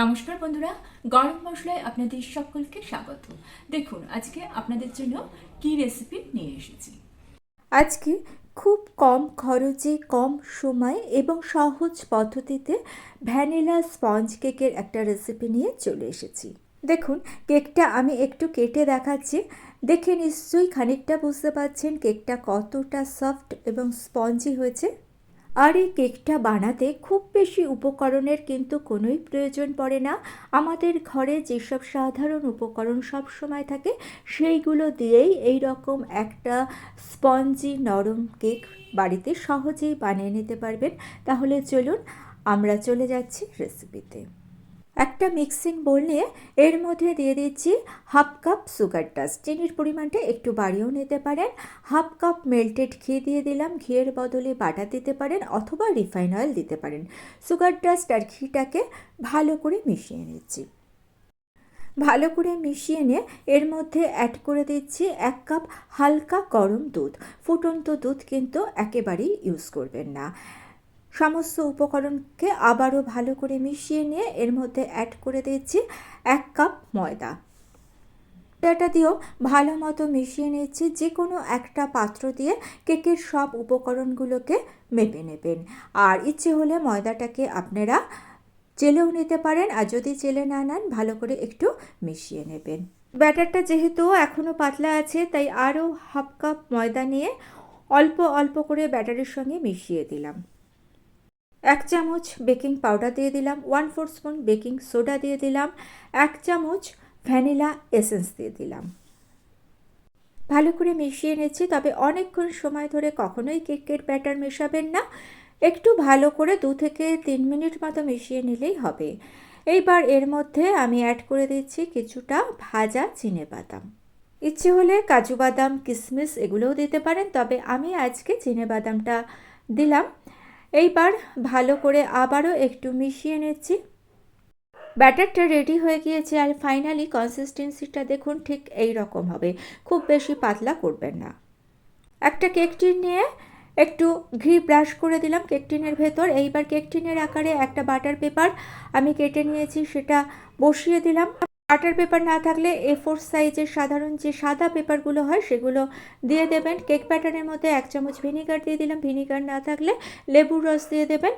নমস্কার বন্ধুরা, গরম মশলায় আপনাদের সকলকে স্বাগত। দেখুন, আজকে আপনাদের জন্য কি রেসিপি নিয়ে এসেছি। আজকে খুব কম খরচে, কম সময় এবং সহজ পদ্ধতিতে ভ্যানিলা স্পঞ্জ কেকের একটা রেসিপি নিয়ে চলে এসেছি। দেখুন, কেকটা আমি একটু কেটে দেখাচ্ছি। দেখে নিশ্চয়ই খানিকটা বুঝতে পারছেন কেকটা কতটা সফট এবং স্পঞ্জি হয়েছে। আর এই কেকটা বানাতে খুব বেশি উপকরণের কিন্তু কোনোই প্রয়োজন পড়ে না। আমাদের ঘরে যেসব সাধারণ উপকরণ সব সময় থাকে, সেইগুলো দিয়েই এই রকম একটা স্পঞ্জি নরম কেক বাড়িতে সহজেই বানিয়ে নিতে পারবেন। তাহলে চলুন, আমরা চলে যাচ্ছি রেসিপিতে একটা মিক্সিং বোল নিয়ে এর মধ্যে দিয়ে দিচ্ছি হাফ কাপ সুগার ডাস্ট চিনির পরিমাণটা একটু বাড়িয়েও নিতে পারেন। হাফ কাপ মেল্টেড ঘি দিয়ে দিলাম। ঘিয়ের বদলে বাটার দিতে পারেন অথবা রিফাইন অয়েল দিতে পারেন। সুগার ডাস্ট আর ঘিটাকে ভালো করে মিশিয়ে নিচ্ছি। ভালো করে মিশিয়ে নিয়ে এর মধ্যে অ্যাড করে দিচ্ছি এক কাপ হালকা গরম দুধ। ফুটন্ত দুধ কিন্তু একেবারেই ইউজ করবেন না। সমস্ত উপকরণকে আবারও ভালো করে মিশিয়ে নিয়ে এর মধ্যে অ্যাড করে দিচ্ছি এক কাপ ময়দা। ময়দাটা দিয়েও ভালো মতো মিশিয়ে নিচ্ছি যে কোনো একটা পাত্র দিয়ে কেকের সব উপকরণগুলোকে মেপে নেবেন। আর ইচ্ছে হলে ময়দাটাকে আপনারা চেলেও নিতে পারেন, আর যদি চেলে না নেন, ভালো করে একটু মিশিয়ে নেবেন। ব্যাটারটা যেহেতু এখনও পাতলা আছে, তাই আরও হাফ কাপ ময়দা নিয়ে অল্প অল্প করে ব্যাটারের সঙ্গে মিশিয়ে দিলাম। এক চামচ বেকিং পাউডার দিয়ে দিলাম, one four spoon baking soda দিয়ে দিলাম, এক চামচ ভ্যানিলা এসেন্স দিয়ে দিলাম। ভালো করে মিশিয়ে নিচ্ছি, তবে অনেকক্ষণ সময় ধরে কখনোই কেকের ব্যাটার মেশাবেন না। একটু ভালো করে দু থেকে তিন মিনিট মতো মিশিয়ে নিলেই হবে। এইবার এর মধ্যে আমি অ্যাড করে দিচ্ছি কিছুটা ভাজা চিনে বাদাম। ইচ্ছে হলে কাজু বাদাম কিশমিশ এগুলোও দিতে পারেন, তবে আমি আজকে চিনে বাদামটা দিলাম। এইবার ভালো করে আবারও একটু মিশিয়ে নিচ্ছি। ব্যাটারটা রেডি হয়ে গিয়েছে আর ফাইনালি কনসিস্টেন্সিটা দেখুন ঠিক এই রকম হবে। খুব বেশি পাতলা করবেন না। একটা কেক টিন নিয়ে একটু ঘি ব্রাশ করে দিলাম কেক টিনের ভেতর। এইবার কেক টিনের আকারে একটা বাটার পেপার আমি কেটে নিয়েছি, সেটা বসিয়ে দিলাম। বাটার পেপার না থাকলে এ ফোর সাইজের সাধারণ যে সাদা পেপারগুলো হয়, সেগুলো দিয়ে দেবেন। কেক প্যাটার্নের মধ্যে এক চামচ ভিনিগার দিয়ে দিলাম। ভিনিগার না থাকলে লেবুর রস দিয়ে দেবেন।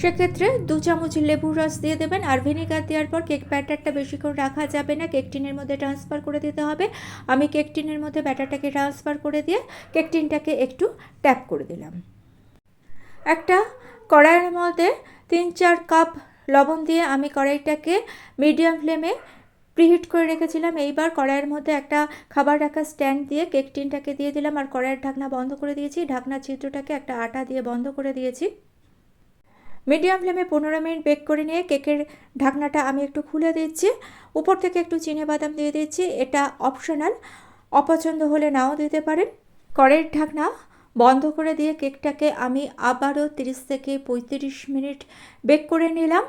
সেক্ষেত্রে দু চামচ লেবুর রস দিয়ে দেবেন। আর ভিনিগার দেওয়ার পর কেক ব্যাটারটা বেশিক্ষণ রাখা যাবে না। কেক টিনের মধ্যে ট্রান্সফার করে দিতে হবে। আমি কেক টিনের মধ্যে ব্যাটারটাকে ট্রান্সফার করে দিয়ে কেক টিনটাকে একটু ট্যাপ করে দিলাম। একটা কড়াইয়ের মধ্যে তিন চার কাপ লবণ দিয়ে আমি কড়াইটাকে মিডিয়াম ফ্লেমে প্রিহিট করে রেখেছিলাম। এইবার কড়াইয়ের মধ্যে একটা খাবার রাখা স্ট্যান্ড দিয়ে কেক টিনটাকে দিয়ে দিলাম আর কড়াইয়ের ঢাকনা বন্ধ করে দিয়েছি। ঢাকনা ছিদ্রটাকে একটা আটা দিয়ে বন্ধ করে দিয়েছি। মিডিয়াম ফ্লেমে পনেরো মিনিট বেক করে নিয়ে কেকের ঢাকনাটা আমি একটু খুলে দিচ্ছি। উপর থেকে একটু চিনে বাদাম দিয়ে দিচ্ছি। এটা অপশনাল অপছন্দ হলে নাও দিতে পারেন। কড়াইয়ের ঢাকনা বন্ধ করে দিয়ে কেকটাকে আমি আবারও তিরিশ থেকে পঁয়ত্রিশ মিনিট বেক করে নিলাম।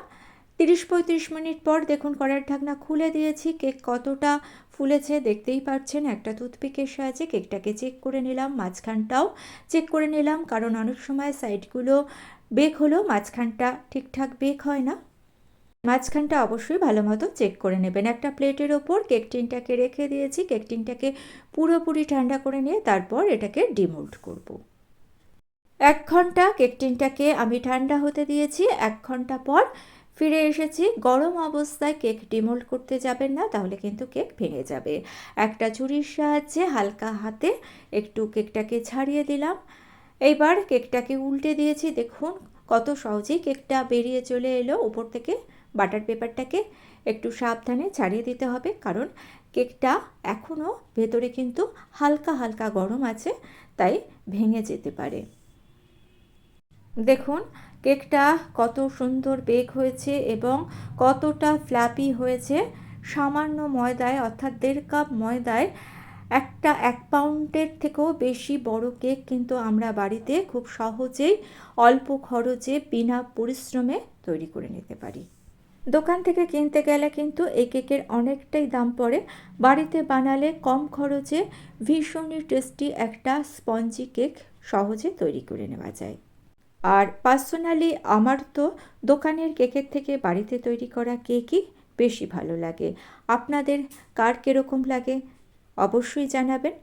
তিরিশ পঁয়ত্রিশ মিনিট পর দেখুন কড়াইয়ের ঢাকনা খুলে দিয়েছি। কেক কতটা ফুলেছে দেখতেই পাচ্ছেন। একটা টুথপিকের সাহায্যে কেকটাকে চেক করে নিলাম, মাঝখানটাও চেক করে নিলাম। কারণ অনেক সময় সাইডগুলো বেক হলেও মাঝখানটা ঠিকঠাক বেক হয় না। মাঝখানটা অবশ্যই ভালো মতো চেক করে নেবেন। একটা প্লেটের ওপর কেক টিনটাকে রেখে দিয়েছি। কেক টিনটাকে পুরোপুরি ঠান্ডা করে নিয়ে তারপর এটাকে ডিমোল্ড করব। এক ঘণ্টা কেক টিনটাকে আমি ঠান্ডা হতে দিয়েছি। এক ঘণ্টা পর ফিরে এসেছি। গরম অবস্থায় কেক ডিমোল্ড করতে যাবেন না, তাহলে কিন্তু কেক ভেঙে যাবে। একটা ছুরির সাহায্যে হালকা হাতে একটু কেকটাকে ছাড়িয়ে দিলাম। এইবার কেকটাকে উল্টে দিয়েছি। দেখুন কত সহজেই কেকটা বেরিয়ে চলে এলো উপর থেকে। বাটার পেপারটাকে একটু সাবধানে ছাড়িয়ে দিতে হবে, কারণ কেকটা এখনও ভেতরে কিন্তু হালকা হালকা গরম আছে, তাই ভেঙে যেতে পারে। দেখুন, কেকটা কত সুন্দর বেক হয়েছে এবং কতটা ফ্ল্যাপি হয়েছে। সামান্য ময়দায়, অর্থাৎ দেড় কাপ ময়দায় একটা এক পাউন্ডের থেকেও বেশি বড় কেক কিন্তু আমরা বাড়িতে খুব সহজেই অল্প খরচে বিনা পরিশ্রমে তৈরি করে নিতে পারি। দোকান থেকে কিনতে গেলে কিন্তু এই কেকের অনেকটাই দাম পড়ে। বাড়িতে বানালে কম খরচে ভীষণই টেস্টি একটা স্পঞ্জি কেক সহজে তৈরি করে নেওয়া যায়। আর পার্সোনালি আমার তো দোকানের কেকের থেকে বাড়িতে তৈরি করা কেকই বেশি ভালো লাগে। আপনাদের কার কীরকম লাগে? অবশ্যই জানাবেন।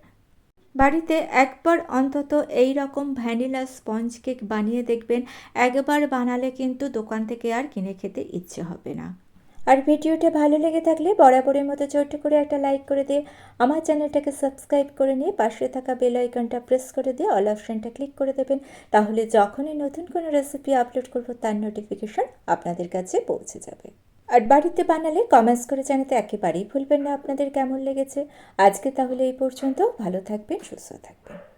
বাড়িতে একবার অন্তত এই রকম ভ্যানিলা স্পঞ্জ কেক বানিয়ে দেখবেন, একবার বানালে কিন্তু দোকান থেকে আর কিনে খেতে ইচ্ছে হবে না। আর ভিডিওটা ভালো লেগে থাকলে বরাবরের মতো ছোট্ট করে একটা লাইক করে দিয়ে আমার চ্যানেলটাকে সাবস্ক্রাইব করে নিয়ে পাশে থাকা বেল আইকনটা প্রেস করে দিয়ে অল অপশানটা ক্লিক করে দেবেন। তাহলে যখনই নতুন কোনো রেসিপি আপলোড করব, তার নোটিফিকেশন আপনাদের কাছে পৌঁছে যাবে। আর বাড়িতে বানালে কমেন্টস করে জানাতে একেবারেই ভুলবেন না আপনাদের কেমন লেগেছে। আজকে তাহলে এই পর্যন্ত, ভালো থাকবেন, সুস্থ থাকবেন।